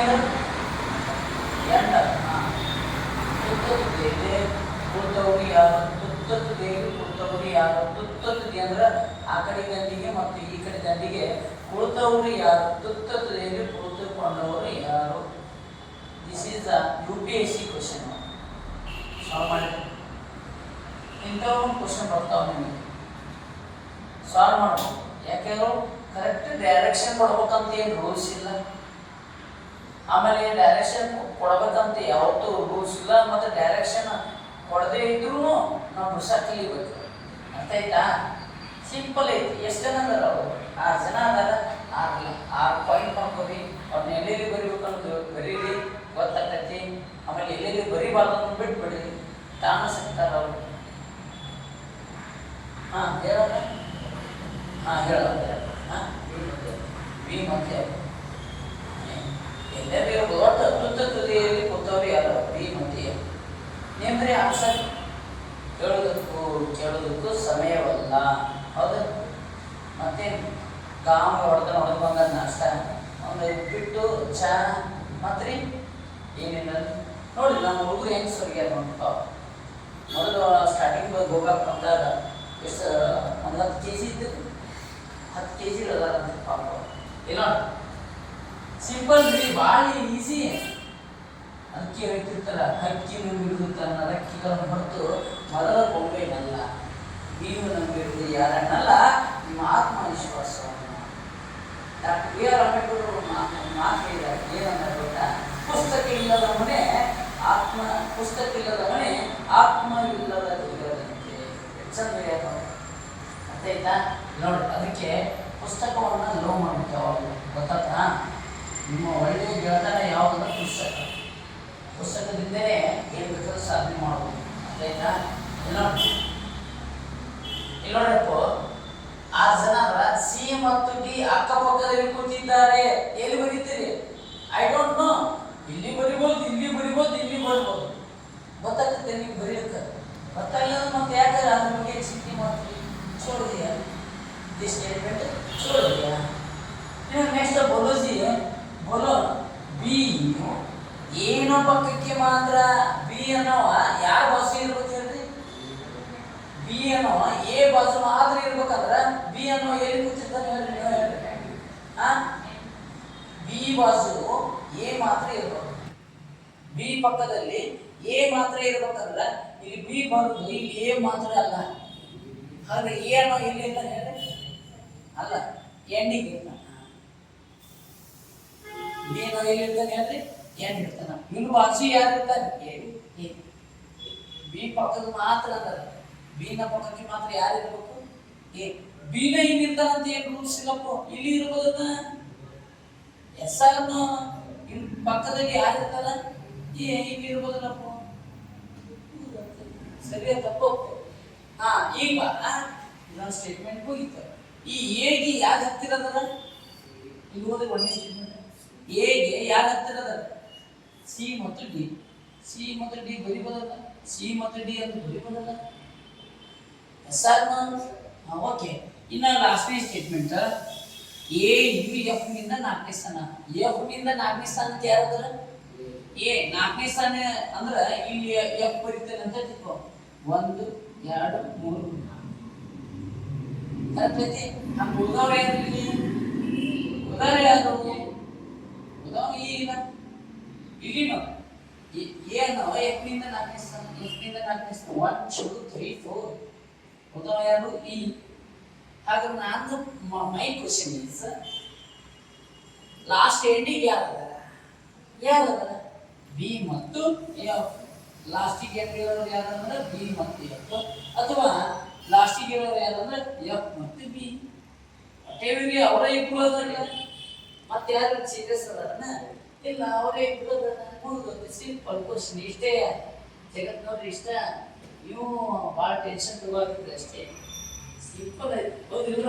ಅಂದ್ರೆ ದೇವಿ ಕುಳಿತವ್ರು ಯಾರು? ತುತ್ತದ ದೇವಿ ಕುಳಿತವರು ಯಾರು? ತುತ್ತದ ದೇ ಅಂದ್ರೆ ಆ ಕಡೆ ದಂಡಿಗೆ ಮತ್ತು ಈ ಕಡೆ ದಂಡಿಗೆ ಕುಳಿತವರು ಯಾರು? ತುತ್ತದ ದೇವಿ ಕುಳಿತುಕೊಂಡವರು ಯಾರು? This is a U P S C question solve ಮಾಡಿ. ಇಂಥವು ಬರ್ತಾವೆ ನಿಮಗೆ. ಸಾಲ್ವ್ ಯಾಕೆಂದ್ರೆ ಕರೆಕ್ಟ್ ಡೈರೆಕ್ಷನ್ ಕೊಡ್ಬೇಕಂತ ಏನು ರೂಲ್ಸ್ ಇಲ್ಲ. ಆಮೇಲೆ ಡೈರೆಕ್ಷನ್ ಕೊಡ್ಬೇಕಂತ ಯಾವತ್ತೂ ರೂಲ್ಸ್ ಇಲ್ಲ, ಮತ್ತು ಡೈರೆಕ್ಷನ್ ಕೊಡದೇ ಇದ್ರೂ ನಾವು ಹೊಸ ಕಲಿಬೇಕು ಅರ್ಥ ಆಯ್ತಾ? ಸಿಂಪಲ್ ಐತಿ. ಎಷ್ಟು ಜನ ಅದಾರ ಅವರು? ಆರು ಜನ ಅದಾರ? ಆರು ಆರು ಪಾಯಿಂಟ್ ಮಾಡ್ಕೋರಿ ಅವ್ರನ್ನ ಎಲ್ಲೆಲ್ಲಿ ಬರಿಬೇಕು ಅನ್ನೋದು ಬರೀರಿ, ಗೊತ್ತಾಗ್ತೈತಿ. ಆಮೇಲೆ ಎಲ್ಲೆಲ್ಲಿ ಬರಿಬಾರ್ದು ಅನ್ನೋದು ಬಿಟ್ಬಿಡ್ರಿ. ತಾನು ಸಿಗ್ತಾರ ಅವರು ಹಾಂ, ಹೇಳೋಣ? ಹಾಂ ಹೇಳೋಣ. ಹಾಂ ವಿ ಮತ್ತೆ ಇರ್ಬೋದು ಒಟ್ಟು ತುತ್ತ ತುದಿಯಲ್ಲಿ ಕೂತವ್ರು ಯಾರು ಮತ್ತೆ ನಿಮ್ದ್ರೆ ಆನ್ಸರ್ ಹೇಳೋದಕ್ಕೂ ಕೇಳೋದಕ್ಕೂ ಸಮಯವಲ್ಲ. ಹೌದು. ಮತ್ತೆ ಕಾಮ ಹೊಡೆದ ಹೊಡೆದು ಬಂದ ನಾಷ್ಟ. ಒಂದು ಉಪ್ಪಿಟ್ಟು ಚಾ ಮತ್ರಿ ಏನಿಲ್ಲ. ನೋಡಿ ನಮ್ಮ ಹುಡುಗರು ಹೆಂಗೆ ಸರಿಯಾಗಿ ನೋಡ್ತಾವ ಮೊದಲು ಸ್ಟಾರ್ಟಿಂಗ್ ಗೋಕಾಕ್ ಬಂದಾಗ ಎಷ್ಟು, ಒಂದು ಹತ್ತು ಕೆ ಜಿ ಇದ್ದು ಹತ್ತು ಕೆ ಜಿ ಅದಾರಂತೆ ಪಾಪ. ಇಲ್ಲ ಸಿಂಪಲ್ ರೀ ಭಾಳ ಈಸಿ ಅಕ್ಕಿ ಹೇಳ್ತಿರ್ತಾರ ಹಕ್ಕಿ ನಂಬಿಡುದು ತನ್ನ ಹೊರತು ಮೊದಲ ಕೊಂಬೆನಲ್ಲ ನೀವು ನಂಬಿರುವುದು ಯಾರನ್ನಲ್ಲ, ನಿಮ್ಮ ಆತ್ಮವಿಶ್ವಾಸವನ್ನು. ಡಾಕ್ಟರ್ ಬಿ ಆರ್ ಅಂಬೇಡ್ಕರ್ ಮಾತು ಹೇಳಿದ್ದಾರೆ ಏನಂತ ಪುಸ್ತಕ ಇಲ್ಲದ ಮನೆ ಆತ್ಮ ಪುಸ್ತಕ ಇಲ್ಲದ ಮನೆ ಆತ್ಮವಿಲ್ಲದ ಇಲ್ಲದ ಚಂದ. ಅರ್ಥ ಆಯ್ತಾ? ನೋಡಿ, ಅದಕ್ಕೆ ಪುಸ್ತಕವನ್ನು ಲೋ ಮಾಡ್ಬಿಟ್ಟು ಗೊತ್ತಾಗ್ತಾ? ನಿಮ್ಮ ಒಳ್ಳೆಯ ಗೆಳೆತನ ಯಾವುದಂದ್ರೆ ಪುಸ್ತಕ? ಪುಸ್ತಕದಿಂದಲೇ ಏನು ಬೇಕಾದ್ರೂ ಸಾಧನೆ ಮಾಡ್ಬೋದು, ಆಯ್ತಾ? ಎಲ್ಲ ಇಲ್ಲಿ ನೋಡಪ್ಪ ಆರು ಜನ ಸಿ ಮತ್ತು ಡಿ ಅಕ್ಕಪಕ್ಕದಲ್ಲಿ ಕೂತಿದ್ದಾರೆ. ಎಲ್ಲಿ ಬರೀತೀರಿ? ಐ ಡೋಂಟ್ ನೋ ಇಲ್ಲಿ ಬರಿಬೋದು ಇಲ್ಲಿ ಬರಿಬೋದು, ಇಲ್ಲಿ ಬರ್ಬೋದು. ಗೊತ್ತಾಗ್ತದೆ ನಿಮ್ಗೆ ಬರೀಲಿಕ್ಕೆ. ಗೊತ್ತಾಗಲಿಲ್ಲ ಮತ್ತೆ ಯಾಕಂದ್ರೆ ಅದ್ರ ಬಗ್ಗೆ ಚಿಂತೆ ಮಾಡ್ತೀವಿ ಚೋಡಿದೆಯಾ ದಿ ಸ್ಟೇಟ್ಮೆಂಟ್ ಚೋಡಿದೆಯಾ ನೀವು ನೆಕ್ಸ್ಟ್ ಬಲೋಜಿ ಬೋಲೋ ಬಿ ಏನೋ? ಪಕ್ಕಕ್ಕೆ ಮಾತ್ರ ಬಿ ಅನ್ನೋವ ಯಾವ ಬಾಸು ಇರ್ಬೇಕು ಹೇಳ್ರಿ? ಬಿ ಅನ್ನೋ ಎ ಬಾಜು ಮಾತ್ರ ಇರ್ಬೇಕಂದ್ರ ಬಿ ಅನ್ನೋ ಎಲ್ಲಿ ಕೂತಿರ್ತಾನೆ ಹೇಳ್ರಿ ನೀವು ಹೇಳ್ರಿ. ಆ? ಬಿ ಬಾಜು ಎ ಮಾತ್ರ ಇರ್ಬೇಕು. ಬಿ ಪಕ್ಕದಲ್ಲಿ ಎ ಮಾತ್ರ ಇರ್ಬೇಕಂದ್ರ ಇಲ್ಲಿ ಬಿ ಬರುದು, ಇಲ್ಲಿ ಎ ಮಾತ್ರ ಅಲ್ಲ. ಹಾಗೆ ಎ ಅನ್ನೋ ಎಲ್ಲಿ ಅಂತ ಹೇಳ್ರಿ? ಅಲ್ಲ ಎಂಡಿಗೆ ಇರ್ತಾನೆ. ಎಲ್ಲಿ ಇರ್ತಾನೆ ಹೇಳ್ರಿ ಏನ್ ಹೇಳ್ತಾನ? ಇಲ್ಲಿ ಬಾಜು ಯಾರು ಇರ್ತಾನೆ ಎ. ಬಿ ಪಕ್ಕದ ಮಾತ್ರ ಅಂದ್ರೆ ಬಿನ ಪಕ್ಕಕ್ಕೆ ಮಾತ್ರ ಯಾರು ಏ ಬಿನ ಇಲ್ಲಿ ಇರ್ತಾನಂತ ಏನು ರೂಲ್ಸ್ ಇಲ್ಲಪ್ಪ ಇಲ್ಲಿ ಇರ್ಬೋದನ್ನ? ಎಸ್ ಅನ್ನು ಇನ್ ಪಕ್ಕದಲ್ಲಿ ಯಾರು ಏ ಇಲ್ಲಿ ಇರ್ಬೋದಲ್ಲಪ್ಪ. ಸರಿಯ ತಪ್ಪು. ಹಾ, ಈಗ ಇನ್ನೊಂದು ಸ್ಟೇಟ್ಮೆಂಟ್ ಹೋಗಿತ್ತು ಈ ಏಗೆ ಯಾರು ಹತ್ತಿರ ಅದರ ಇಲ್ಲಿ ಹೋದ್ರೆ ಒಂದೇ ಸ್ಟೇಟ್ಮೆಂಟ್ ಎಗೆ ಯಾರು ಹತ್ತಿರ ಸಿ ಮತ್ತು ಡಿ ಸಿ ಮತ್ತು ಡಿ ಬರಿಬೋದಲ್ಲ ಸಿ ಮತ್ತು ಡಿ ಅಂತ ಬರಿಬೋದಲ್ಲ ಎಸ್ ಆರ್ ಓಕೆ ಇನ್ನು ಲಾಸ್ಟ್ನೇ ಸ್ಟೇಟ್ಮೆಂಟ್ ಎ ಯು ಎಫ್ನಿಂದ ನಾಲ್ಕನೇ ಸ್ಥಾನ. ಎಫ್ನಿಂದ ನಾಲ್ಕನೇ ಸ್ಥಾನಕ್ಕೆ ಯಾರು ಅದರ? ಎ ನಾಲ್ಕನೇ ಸ್ಥಾನ ಅಂದ್ರೆ ಇಲ್ಲಿ ಎಫ್ ಬರೀತೇನೆ ಅಂತ ತಿಳ್ಕೊ. ಒಂದು, ಎರಡು, ಮೂರು ಕರೆಕ್ಟ್ ಐತಿ ಹಂಗೆ ಉಳ್ದವ್ರು ಯಾರು ಇಲ್ಲಿ? ಯಾರು? ಉಳ್ದವ್ರು ಈಗ? ಇಲ್ಲಿ ನೋಡಿ ಏನು ಎಫ್ನಿಂದ ನಾಲ್ಕನೇ ಸ್ಥಾನ ಎಫ್ನಿಂದ ನಾಲ್ಕನೇ ಸ್ಥಾನ ಒನ್ ಟೂ ತ್ರೀ ಫೋರ್ ಉತ್ತಮ ಯಾರು? ಈ. ಹಾಗಾದ್ರೆ ನಾನು ಮೈ ಕ್ವಶನ್ ಇಸ್ ಲಾಸ್ಟ್ ಎಂಡಿಗೆ ಯಾರು ಯಾರು ಬಿ ಮತ್ತು ಎಫ್ ಲಾಸ್ಟಿಗೆ ಇರೋರು ಯಾರು ಅಂದ್ರೆ ಬಿ ಮತ್ತು ಎಫ್ ಅಥವಾ ಲಾಸ್ಟಿಗೆ ಇರೋರು ಯಾರು ಅಂದ್ರೆ ಎಫ್ ಮತ್ತು ಬಿ ಟೇವಿಗೆ ಅವರೇ ಇಬ್ರು ಅದಲ್ಲ ಮತ್ತೆ ಯಾರು ಸೀರಿಯಸ್ ಅದಾರನ ಇಲ್ಲ, ಅವರೇ ಇಬ್ಬರು ನನಗೂ ಸಿಂಪಲ್ ಕ್ವಶನ್ ಇಷ್ಟೇ. ಜಗತ್ತಿನವ್ರು ಇಷ್ಟ? ಇವು ಭಾಳ ಟೆನ್ಷನ್ ತಗೋಗಿದ್ರೆ ಅಷ್ಟೇ. ಸಿಂಪಲ್ ಹೌದಿಲ್ಲ